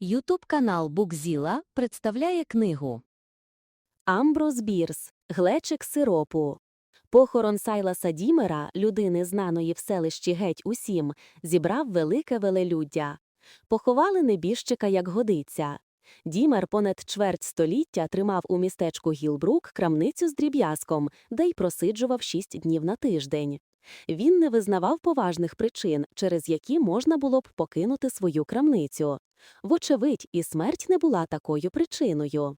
Ютуб канал Букзіла представляє книгу Амброс Бірс, глечик сиропу. Похорон Сайласа Дімера, людини знаної в селищі геть усім, зібрав велике велелюддя. Поховали небіжчика, як годиться. Дімер понад чверть століття тримав у містечку Гілбрук крамницю з дріб'язком, де й просиджував шість днів на тиждень. Він не визнавав поважних причин, через які можна було б покинути свою крамницю. Вочевидь, і смерть не була такою причиною.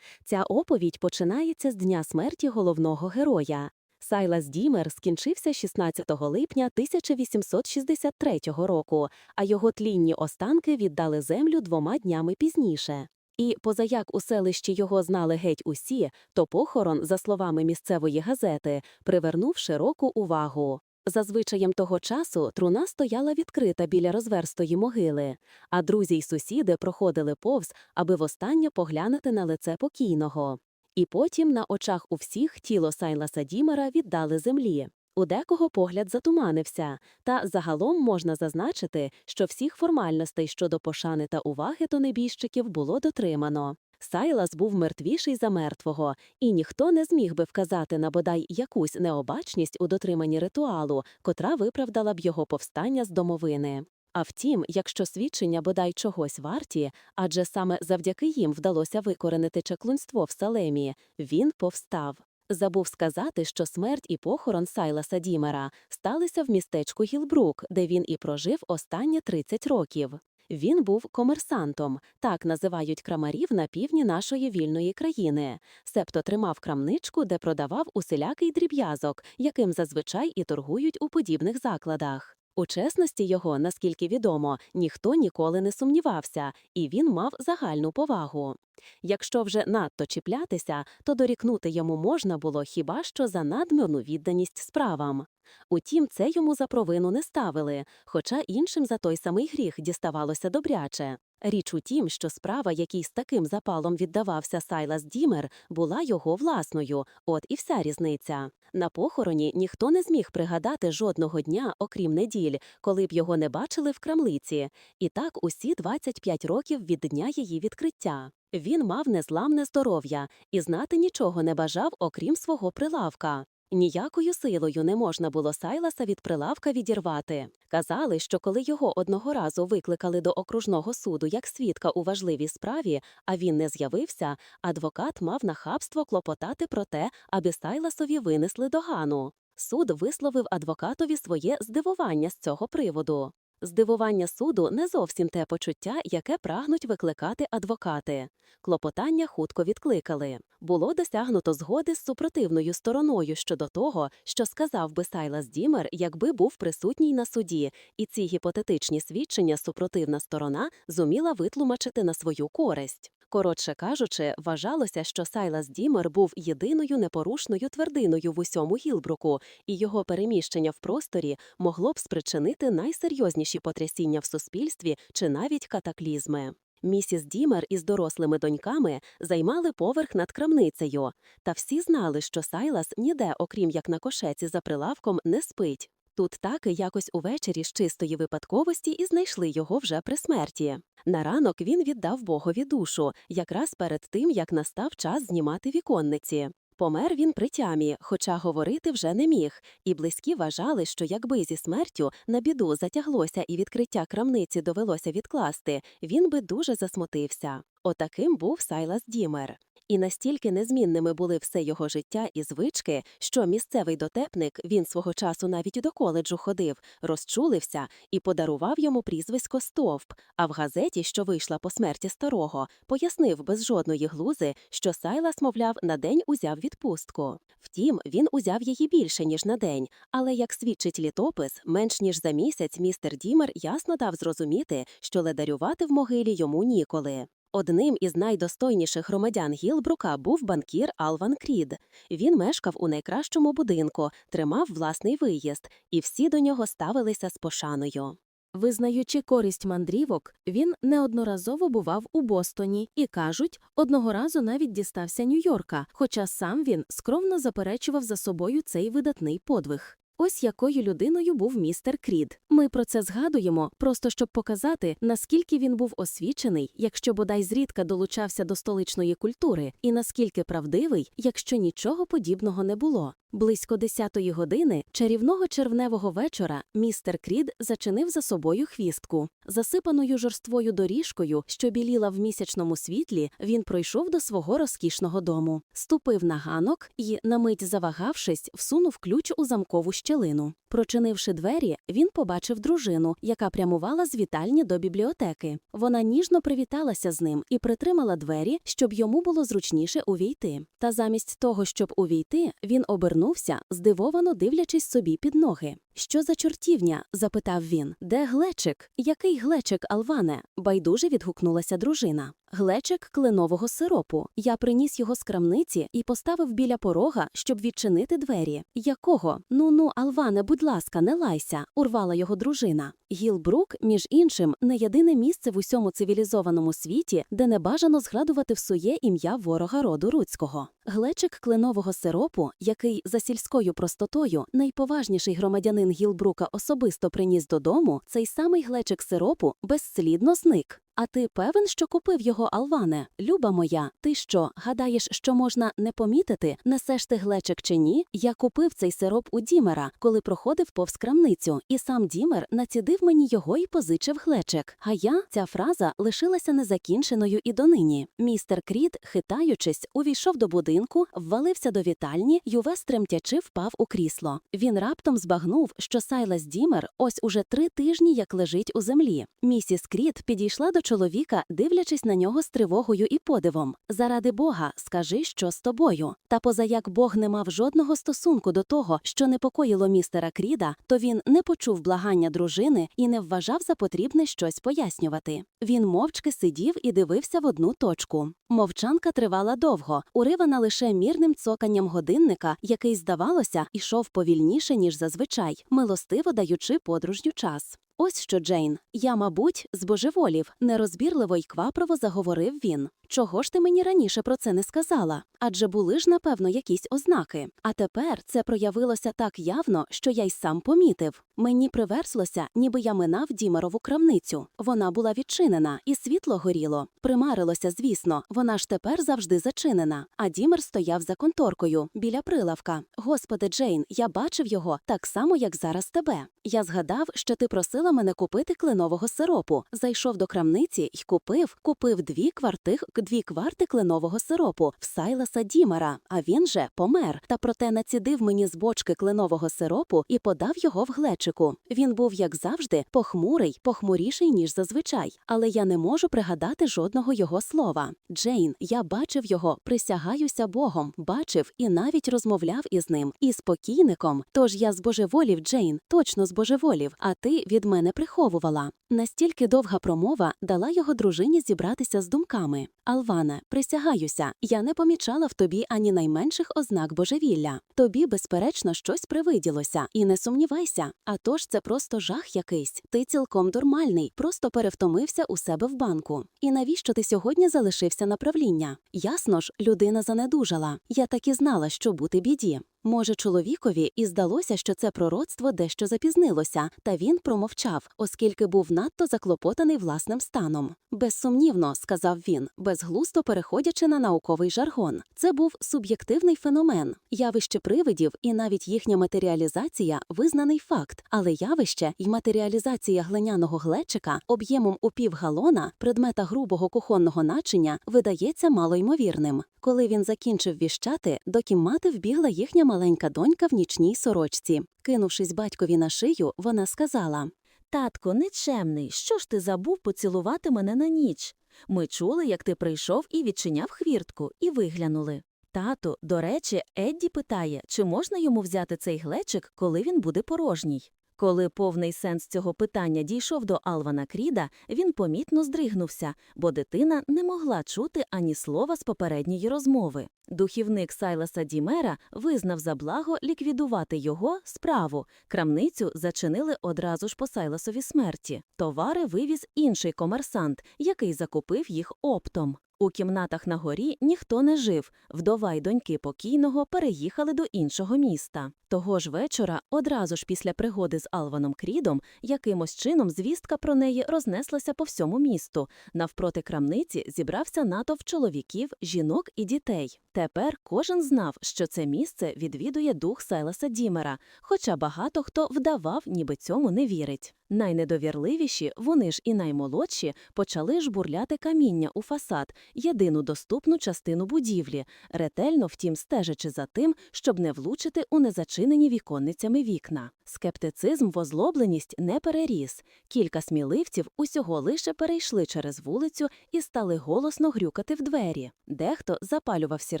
Ця оповідь починається з дня смерті головного героя. Сайлас Дімер скінчився 16 липня 1863 року, а його тлінні останки віддали землю двома днями пізніше. І, позаяк у селищі його знали геть усі, то похорон, за словами місцевої газети, привернув широку увагу. За звичаєм того часу труна стояла відкрита біля розверстої могили, а друзі й сусіди проходили повз, аби востаннє поглянути на лице покійного. І потім на очах у всіх тіло Сайласа Дімера віддали землі. У декого погляд затуманився, та загалом можна зазначити, що всіх формальностей щодо пошани та уваги до небіжчиків було дотримано. Сайлас був мертвіший за мертвого, і ніхто не зміг би вказати на бодай якусь необачність у дотриманні ритуалу, котра виправдала б його повстання з домовини. А втім, якщо свідчення бодай чогось варті, адже саме завдяки їм вдалося викоренити чаклунство в Салемі, він повстав. Забув сказати, що смерть і похорон Сайласа Дімера сталися в містечку Гілбрук, де він і прожив останні 30 років. Він був комерсантом, так називають крамарів на півдні нашої вільної країни, себто тримав крамничку, де продавав усілякий дріб'язок, яким зазвичай і торгують у подібних закладах. У чесності його, наскільки відомо, ніхто ніколи не сумнівався, і він мав загальну повагу. Якщо вже надто чіплятися, то дорікнути йому можна було хіба що за надмірну відданість справам. Утім, це йому за провину не ставили, хоча іншим за той самий гріх діставалося добряче. Річ у тім, що справа, якій з таким запалом віддавався Сайлас Дімер, була його власною, от і вся різниця. На похороні ніхто не зміг пригадати жодного дня, окрім неділь, коли б його не бачили в крамлиці, і так усі 25 років від дня її відкриття. Він мав незламне здоров'я і знати нічого не бажав, окрім свого прилавка. Ніякою силою не можна було Сайласа від прилавка відірвати. Казали, що коли його одного разу викликали до окружного суду як свідка у важливій справі, а він не з'явився, адвокат мав нахабство клопотати про те, аби Сайласові винесли догану. Суд висловив адвокатові своє здивування з цього приводу. Здивування суду не зовсім те почуття, яке прагнуть викликати адвокати. Клопотання хутко відкликали. Було досягнуто згоди з супротивною стороною щодо того, що сказав би Сайлас Дімер, якби був присутній на суді, і ці гіпотетичні свідчення супротивна сторона зуміла витлумачити на свою користь. Коротше кажучи, вважалося, що Сайлас Дімер був єдиною непорушною твердиною в усьому Гілбруку, і його переміщення в просторі могло б спричинити найсерйозніші потрясіння в суспільстві чи навіть катаклізми. Місіс Дімер із дорослими доньками займали поверх над крамницею, та всі знали, що Сайлас ніде, окрім як на кошеці за прилавком, не спить. Тут таки якось увечері з чистої випадковості і знайшли його вже при смерті. На ранок він віддав Богові душу, якраз перед тим, як настав час знімати віконниці. Помер він при тямі, хоча говорити вже не міг, і близькі вважали, що якби зі смертю на біду затяглося і відкриття крамниці довелося відкласти, він би дуже засмутився. Отаким був Сайлас Дімер. І настільки незмінними були все його життя і звички, що місцевий дотепник, він свого часу навіть до коледжу ходив, розчулився і подарував йому прізвисько Стовп. А в газеті, що вийшла по смерті старого, пояснив без жодної глузи, що Сайлас, мовляв, на день узяв відпустку. Втім, він узяв її більше ніж на день, але як свідчить літопис, менш ніж за місяць містер Дімер ясно дав зрозуміти, що ледарювати в могилі йому ніколи. Одним із найдостойніших громадян Гілбрука був банкір Алван Крід. Він мешкав у найкращому будинку, тримав власний виїзд, і всі до нього ставилися з пошаною. Визнаючи користь мандрівок, він неодноразово бував у Бостоні і, кажуть, одного разу навіть дістався Нью-Йорка, хоча сам він скромно заперечував за собою цей видатний подвиг. Ось якою людиною був містер Крід. Ми про це згадуємо, просто щоб показати, наскільки він був освічений, якщо бодай зрідка долучався до столичної культури, і наскільки правдивий, якщо нічого подібного не було. Близько десятої години чарівного червневого вечора містер Крід зачинив за собою хвістку. Засипаною жорствою доріжкою, що біліла в місячному світлі, він пройшов до свого розкішного дому, ступив на ганок і, на мить завагавшись, всунув ключ у замкову щелину. Прочинивши двері, він побачив дружину, яка прямувала з вітальні до бібліотеки. Вона ніжно привіталася з ним і притримала двері, щоб йому було зручніше увійти. Та замість того, щоб увійти, він обернувся, здивовано дивлячись собі під ноги. Що за чортівня? запитав він. Де глечик? Який глечик, Алване? байдуже відгукнулася дружина. Глечик кленового сиропу. Я приніс його з крамниці і поставив біля порога, щоб відчинити двері. Якого? Ну ну, Алване, будь ласка, не лайся, урвала його дружина. Гілбрук, між іншим, не єдине місце в усьому цивілізованому світі, де не бажано згадувати всує ім'я ворога роду руцького. Глечик кленового сиропу, який за сільською простотою найповажніший громадянин Гілбрука особисто приніс додому, цей самий глечик сиропу безслідно зник. А ти певен, що купив його, Алване? Люба моя, ти що, гадаєш, що можна не помітити, несеш ти глечик чи ні? Я купив цей сироп у Дімера, коли проходив повз крамницю, і сам Дімер націдив мені його і позичив глечик. А я, ця фраза лишилася незакінченою і донині. Містер Крід, хитаючись, увійшов до будинку, ввалився до вітальні й увесь тремтячи впав у крісло. Він раптом збагнув, що Сайлас Дімер ось уже три тижні як лежить у землі. Місіс Крід підійшла до чоловіка, дивлячись на нього з тривогою і подивом. Заради Бога, скажи, що з тобою. Та позаяк Бог не мав жодного стосунку до того, що непокоїло містера Кріда, то він не почув благання дружини і не вважав за потрібне щось пояснювати. Він мовчки сидів і дивився в одну точку. Мовчанка тривала довго, уривана лише мірним цоканням годинника, який, здавалося, ішов повільніше, ніж зазвичай, милостиво даючи подружню час. Ось що, Джейн, я, мабуть, збожеволів, нерозбірливо й квапрово заговорив він. Чого ж ти мені раніше про це не сказала? Адже були ж, напевно, якісь ознаки. А тепер це проявилося так явно, що я й сам помітив. Мені приверзлося, ніби я минав Дімерову крамницю. Вона була відчинена, і світло горіло. Примарилося, звісно, вона ж тепер завжди зачинена. А Дімер стояв за конторкою, біля прилавка. Господи, Джейн, я бачив його так само, як зараз тебе. Я згадав, що ти просила мене купити кленового сиропу. Зайшов до крамниці й купив, купив дві кварти, дві кварти кленового сиропу в Сайласа Дімера, а він же помер. Та проте націдив мені з бочки кленового сиропу і подав його в глечику. Він був, як завжди, похмурий, похмуріший, ніж зазвичай, але я не можу пригадати жодного його слова. Джейн, я бачив його, присягаюся Богом, бачив і навіть розмовляв із ним, і з покійником. Тож я збожеволів, Джейн, точно збожеволів, а ти від мене приховувала. Настільки довга промова дала його дружині зібратися з думками. Алване, присягаюся, я не помічала в тобі ані найменших ознак божевілля. Тобі, безперечно, щось привиділося, і не сумнівайся. А тож це просто жах якийсь. Ти цілком нормальний, просто перевтомився у себе в банку. І навіщо ти сьогодні залишився на правління? Ясно ж, людина занедужала. Я так і знала, що бути біді. Може, чоловікові і здалося, що це пророцтво дещо запізнилося, та він промовчав, оскільки був надто заклопотаний власним станом. Безсумнівно, сказав він, безглусто переходячи на науковий жаргон. Це був суб'єктивний феномен, явище привидів і навіть їхня матеріалізація визнаний факт, але явище і матеріалізація глиняного глечика об'ємом у півгалона, предмета грубого кухонного начиня, видається малоймовірним. Коли він закінчив віщати, до кімнати вбігла їхня маленька донька в нічній сорочці. Кинувшись батькові на шию, вона сказала: Татко, нечемний, що ж ти забув поцілувати мене на ніч? Ми чули, як ти прийшов і відчиняв хвіртку, і виглянули. Тату, до речі, Едді питає, чи можна йому взяти цей глечик, коли він буде порожній. Коли повний сенс цього питання дійшов до Алвана Кріда, він помітно здригнувся, бо дитина не могла чути ані слова з попередньої розмови. Духівник Сайласа Дімера визнав за благо ліквідувати його справу. Крамницю зачинили одразу ж по Сайласові смерті. Товари вивіз інший комерсант, який закупив їх оптом. У кімнатах на горі ніхто не жив. Вдова й доньки покійного переїхали до іншого міста. Того ж вечора, одразу ж після пригоди з Алваном Крідом, якимось чином звістка про неї рознеслася по всьому місту. Навпроти крамниці зібрався натовп чоловіків, жінок і дітей. Тепер кожен знав, що це місце відвідує дух Сайласа Дімера, хоча багато хто вдавав, ніби цьому не вірить. Найнедовірливіші, вони ж і наймолодші, почали жбурляти каміння у фасад, єдину доступну частину будівлі, ретельно втім стежачи за тим, щоб не влучити у незачинені віконницями вікна. Скептицизм в озлобленість не переріс. Кілька сміливців усього лише перейшли через вулицю і стали голосно грюкати в двері. Дехто запалював сірники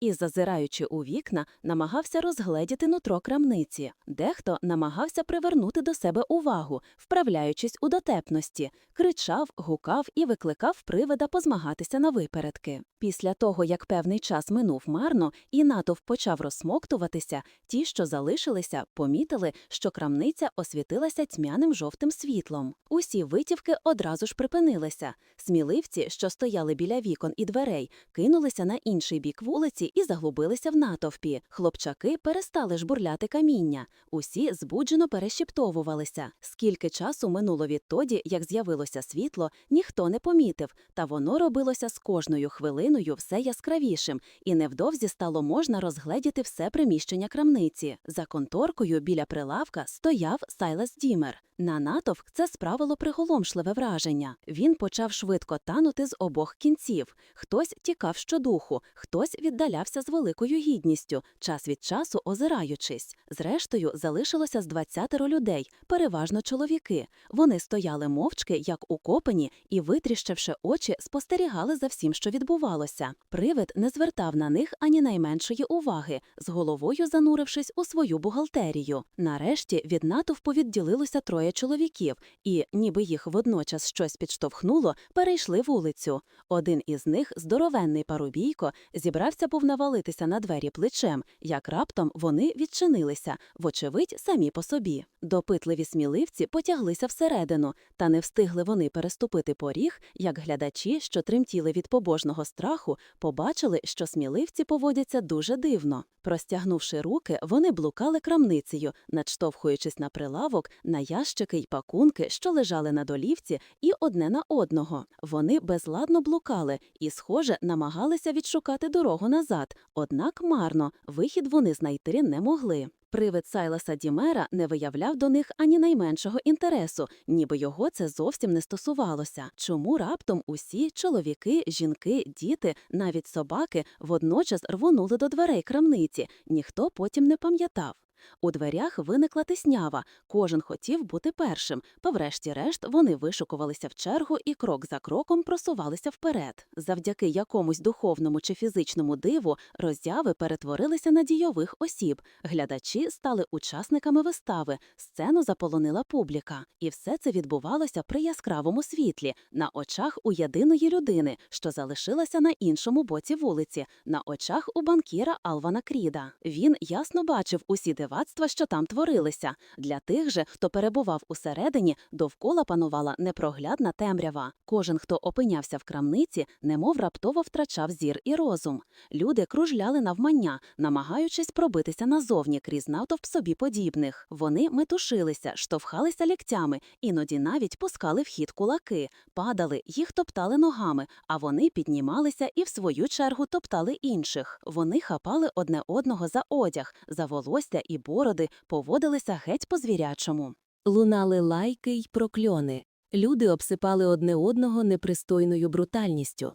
і, зазираючи у вікна, намагався розгледіти нутро крамниці. Дехто намагався привернути до себе увагу, вправляючись у дотепності, кричав, гукав і викликав привида позмагатися на випередки. Після того, як певний час минув марно, і натовп почав розсмоктуватися, ті, що залишилися, помітили, що крамниця освітилася тьмяним жовтим світлом. Усі витівки одразу ж припинилися. Сміливці, що стояли біля вікон і дверей, кинулися на інший бік вулиці і заглубилися в натовпі. Хлопчаки перестали жбурляти каміння. Усі збуджено перешіптовувалися. Скільки часу минуло відтоді, як з'явилося світло, ніхто не помітив, та воно робилося з кожною хвилиною все яскравішим, і невдовзі стало можна розгледіти все приміщення крамниці. За конторкою біля прилавка стояв Сайлас Дімер. На натовп це справило приголомшливе враження. Він почав швидко танути з обох кінців. Хтось тікав щодуху, хтось віддалявся з великою гідністю, час від часу озираючись. Зрештою, залишилося з двадцятеро людей, переважно чоловіки. Вони стояли мовчки, як укопані, і, витріщивши очі, спостерігали за всім, що відбувалося. Привид не звертав на них ані найменшої уваги, з головою занурившись у свою бухгалтерію. Нарешті від натовпу відділилося троє чоловіків, і, ніби їх водночас щось підштовхнуло, перейшли вулицю. Один із них, здоровенний парубійко, зібрався був навалитися на двері плечем, як раптом вони відчинилися, вочевидь, самі по собі. Допитливі сміливці потяглися всередину, та не встигли вони переступити поріг, як глядачі, що тремтіли від побожного страху, побачили, що сміливці поводяться дуже дивно. Простягнувши руки, вони блукали крамницею, надштовхуючись на прилавок, на ящики й пакунки, що лежали на долівці, і одне на одного. Вони безладно блукали і, схоже, намагалися відшукати дорогу назад, однак марно, вихід вони знайти не могли. Привид Сайласа Дімера не виявляв до них ані найменшого інтересу, ніби його це зовсім не стосувалося. Чому раптом усі чоловіки, жінки, діти, навіть собаки водночас рвонули до дверей крамниці, ніхто потім не пам'ятав. У дверях виникла тиснява, кожен хотів бути першим, та врешті-решт вони вишукувалися в чергу і крок за кроком просувалися вперед. Завдяки якомусь духовному чи фізичному диву роззяви перетворилися на дійових осіб, глядачі стали учасниками вистави, сцену заполонила публіка. І все це відбувалося при яскравому світлі, на очах у єдиної людини, що залишилася на іншому боці вулиці, на очах у банкіра Алвана Кріда. Він ясно бачив усі дивацтва, що там творилися. Для тих же, хто перебував усередині, довкола панувала непроглядна темрява. Кожен, хто опинявся в крамниці, немов раптово втрачав зір і розум. Люди кружляли навмання, намагаючись пробитися назовні крізь натовп собі подібних. Вони метушилися, штовхалися ліктями, іноді навіть пускали в хід кулаки, падали, їх топтали ногами, а вони піднімалися і в свою чергу топтали інших. Вони хапали одне одного за одяг, за волосся і бороди, поводилися геть по звірячому. Лунали лайки й прокльони. Люди обсипали одне одного непристойною брутальністю.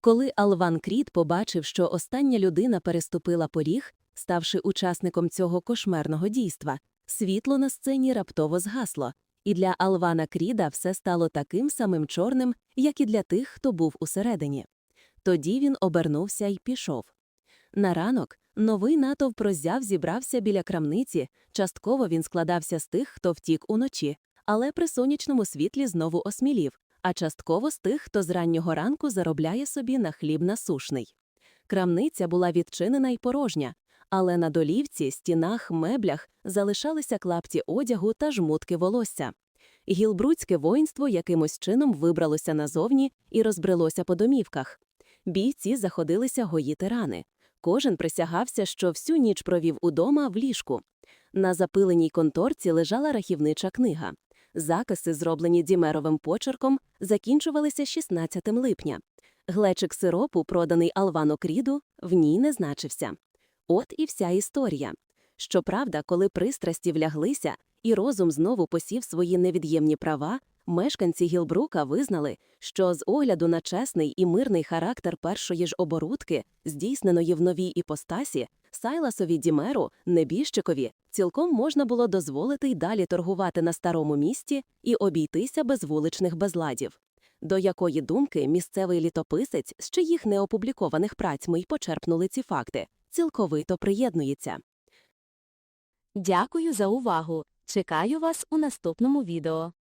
Коли Алван Кріт побачив, що остання людина переступила поріг, ставши учасником цього кошмарного дійства, світло на сцені раптово згасло, і для Алвана Кріда все стало таким самим чорним, як і для тих, хто був усередині. Тоді він обернувся й пішов. На ранок новий натовп роззяв зібрався біля крамниці, частково він складався з тих, хто втік уночі, але при сонячному світлі знову осмілів, а частково з тих, хто з раннього ранку заробляє собі на хліб насушний. Крамниця була відчинена й порожня, але на долівці, стінах, меблях залишалися клапті одягу та жмутки волосся. Гілбрудське воїнство якимось чином вибралося назовні і розбрелося по домівках. Бійці заходилися гоїти рани. Кожен присягався, що всю ніч провів удома в ліжку. На запиленій конторці лежала рахівнича книга. Закиси, зроблені дімеровим почерком, закінчувалися 16 липня. Глечик сиропу, проданий Алвану Кріду, в ній не значився. От і вся історія. Щоправда, коли пристрасті вляглися і розум знову посів свої невід'ємні права, мешканці Гілбрука визнали, що з огляду на чесний і мирний характер першої ж оборудки, здійсненої в новій іпостасі, Сайласові Дімеру, небіжчикові, цілком можна було дозволити й далі торгувати на старому місті і обійтися без вуличних безладів. До якої думки місцевий літописець, з чиїх неопублікованих праць ми й почерпнули ці факти, цілковито приєднується. Дякую за увагу. Чекаю вас у наступному відео.